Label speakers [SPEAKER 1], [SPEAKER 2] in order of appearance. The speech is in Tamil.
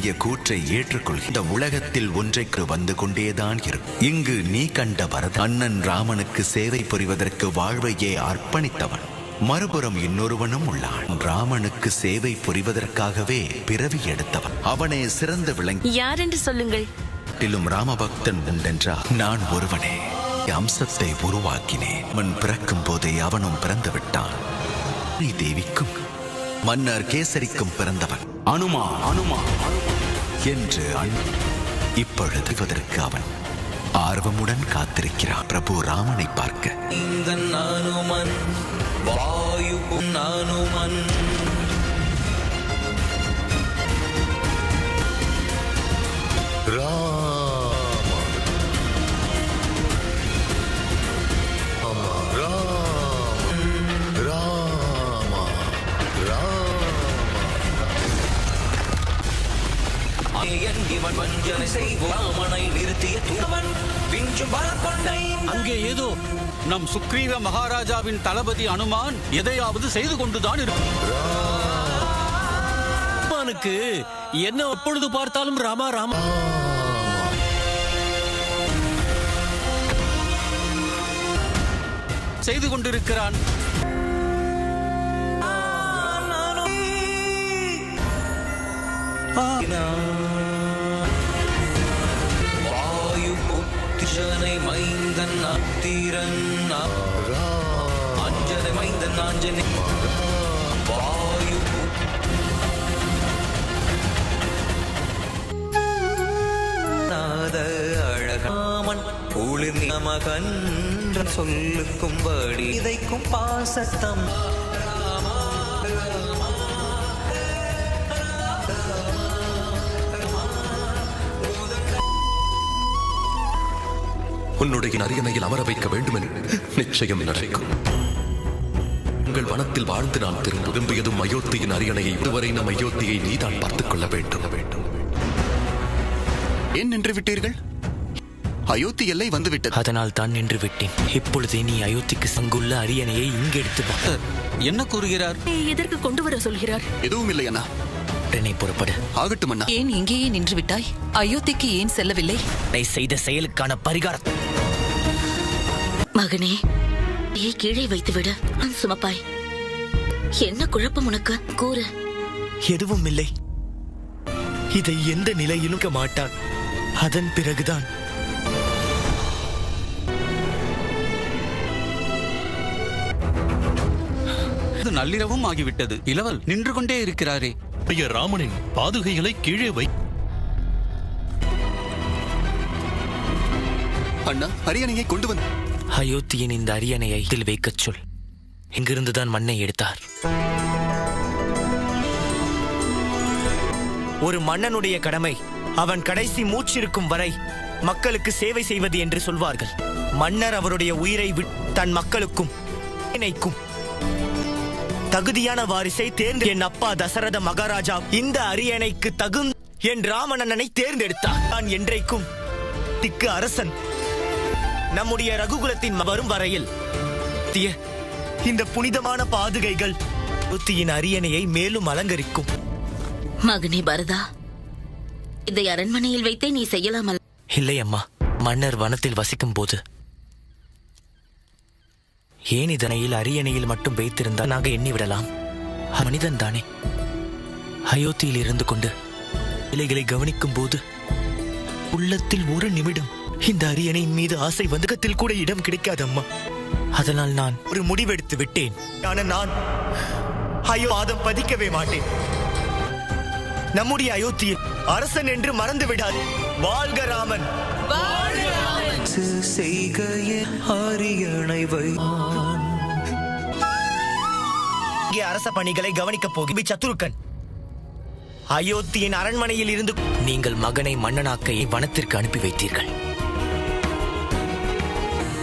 [SPEAKER 1] கூற்றை ஏற்றுக்கொள். இந்த உலகத்தில் ஒன்றைக்கு வந்து கொண்டேதான் இருக்கும். இங்கு நீ கண்ட பரத அண்ணன் ராமனுக்கு சேவை புரிவதற்கு வாழ்வையே அர்ப்பணித்தவன். மறுபுறம் இன்னொருவனும் உள்ளான். ராமனுக்கு சேவை புரிவதற்காகவே பிறவி எடுத்தவன். அவனே சிறந்த விளங்கி
[SPEAKER 2] யார் என்று சொல்லுங்கள்.
[SPEAKER 1] நாட்டிலும் ராமபக்தன் உண்டென்றால் நான் ஒருவனே. அம்சத்தை உருவாக்கினேன். அவன் பிறக்கும் போதே அவனும் பிறந்து விட்டான். தேவிக்கும். மன்னர் கேசரிக்கும் பிறந்தவன். அனுமா அனுமா என்று இப்பொழுதுவதற்கு அவன். ஆர்வமுடன் காத்திருக்கிறான். பிரபு ராமனை பார்க்க.
[SPEAKER 3] இந்த நானுமன் வாயு நானுமன். என் இவன் வஞ்சனை செய்வாமனை நிறுத்திய தூவன் விஞ்சும் பலக்கொண்டை
[SPEAKER 4] அங்கே ஏதோ நம் சுக்ரீவ மகாராஜாவின் தளபதி அனுமான் எதையாவது செய்து கொண்டுதான் இருக்கும்.
[SPEAKER 5] அனுமானுக்கு என்ன எப்பொழுது பார்த்தாலும் ராமா ராமா.
[SPEAKER 4] செய்து கொண்டிருக்கிறான்.
[SPEAKER 3] வாயு அத்திரன் அஞ்சனை மைந்தன் ஆஞ்சனை வாயு அழகாமன் குளிர் நமகன் சொல்லுக்கும்படி இதைக்கும் பாசத்தம்.
[SPEAKER 6] உன்னுடைய அரியணையில் அமர வைக்க வேண்டும் என்று நிச்சயம் நடக்கும் உங்கள் வனத்தில் வாழ்ந்து நான் திரும்ப விரும்பியதும் அயோத்தியின் அரியணையை இதுவரை நம் அயோத்தியை நீதான் பார்த்துக் கொள்ள வேண்டும். வேண்டும்
[SPEAKER 7] ஏன் நின்று விட்டீர்கள் அயோத்தி எல்லை வந்து விட்டது
[SPEAKER 5] அதனால் தான் நின்று விட்டேன் இப்பொழுது நீ அயோத்திக்கு சங்குள்ள அரியணையை இங்கு எடுத்து வா.
[SPEAKER 4] என்ன கூறுகிறார்?
[SPEAKER 2] எதற்கு கொண்டு வர சொல்கிறார்?
[SPEAKER 7] எதுவும் இல்லை அண்ணா.
[SPEAKER 5] உடனே புறப்படு.
[SPEAKER 7] ஆகட்டும் அண்ணா.
[SPEAKER 8] ஏன் இங்கேயே நின்று விட்டாய் அயோத்திக்கு ஏன் செல்லவில்லை?
[SPEAKER 5] நீ செய்த செயலுக்கான பரிகாரம்.
[SPEAKER 2] மகனே ஏ கீழே வைத்து விடு நான் சுமப்பாய். என்ன குழப்பம் உனக்கு? கூறு.
[SPEAKER 5] எதுவும் இல்லை இதை எந்த நிலையிலும் இருக்க மாட்டான். அதன் பிறகுதான்.
[SPEAKER 4] இது நள்ளிரவும் ஆகிவிட்டது. இளவல் நின்று கொண்டே இருக்கிறாரே.
[SPEAKER 9] ஐய ராமனின் பாதுகைகளை கீழே வை.
[SPEAKER 7] அண்ணா அரியணையை கொண்டு வந்து
[SPEAKER 5] அயோத்தியின் இந்த அரியணையை இதில் வைக்கச் சொல். இங்கிருந்துதான் மண்ணை எடுத்தார். ஒரு மன்னனுடைய கடமை அவன் கடைசி மூச்சிருக்கும் வரை மக்களுக்கு சேவை செய்வது என்று சொல்வார்கள். மன்னர் அவருடைய உயிரை தன் மக்களுக்கும் இணைக்கும். தகுதியான வாரிசை தேர்ந்து என் அப்பா தசரத மகாராஜா இந்த அரியணைக்கு தகும் என் ராமணனனை தேர்ந்தெடுத்தார். நான் என்றைக்கும் திக்கு அரசன் நம்முடைய ரகுகுலத்தின் வரும் வரையில். இந்த புனிதமான பாதுகைகள் புத்தியின் அரியணையை மேலும் அலங்கரிக்கும்.
[SPEAKER 2] மகனே பரதா இதை அரண்மனையில் வைத்தே நீ செய்யலாமல்
[SPEAKER 5] இல்லை அம்மா மன்னர் வனத்தில் வசிக்கும் போது ஏன் இதனையில் அரியணையில் மட்டும் வைத்திருந்தால் நாங்க எண்ணி விடலாம் மனிதன் தானே. அயோத்தியில் இருந்து கொண்டு இலைகளை கவனிக்கும் போது உள்ளத்தில் ஒரு நிமிடம் இந்த அரியணையின் மீது ஆசை வந்தகத்தில் கூட இடம் கிடைக்காது அம்மா அதனால் நான் ஒரு முடிவெடுத்து விட்டேன். ஆனா நான் ஐயோ பாதம் பதிக்கவே மாட்டேன். நம்முடைய அயோத்தியில் அரசன் என்று மறந்து விடாது. வாழ்க ராமன்.
[SPEAKER 3] செய்கையே அரியணை வை.
[SPEAKER 5] இங்கே அரச பணிகளை கவனிக்கப் போகி சத்துருக்கன். அயோத்தியின் அரண்மனையில் இருந்து நீங்கள் மகனை மன்னனாக்கை வனத்திற்கு அனுப்பி வைத்தீர்கள்.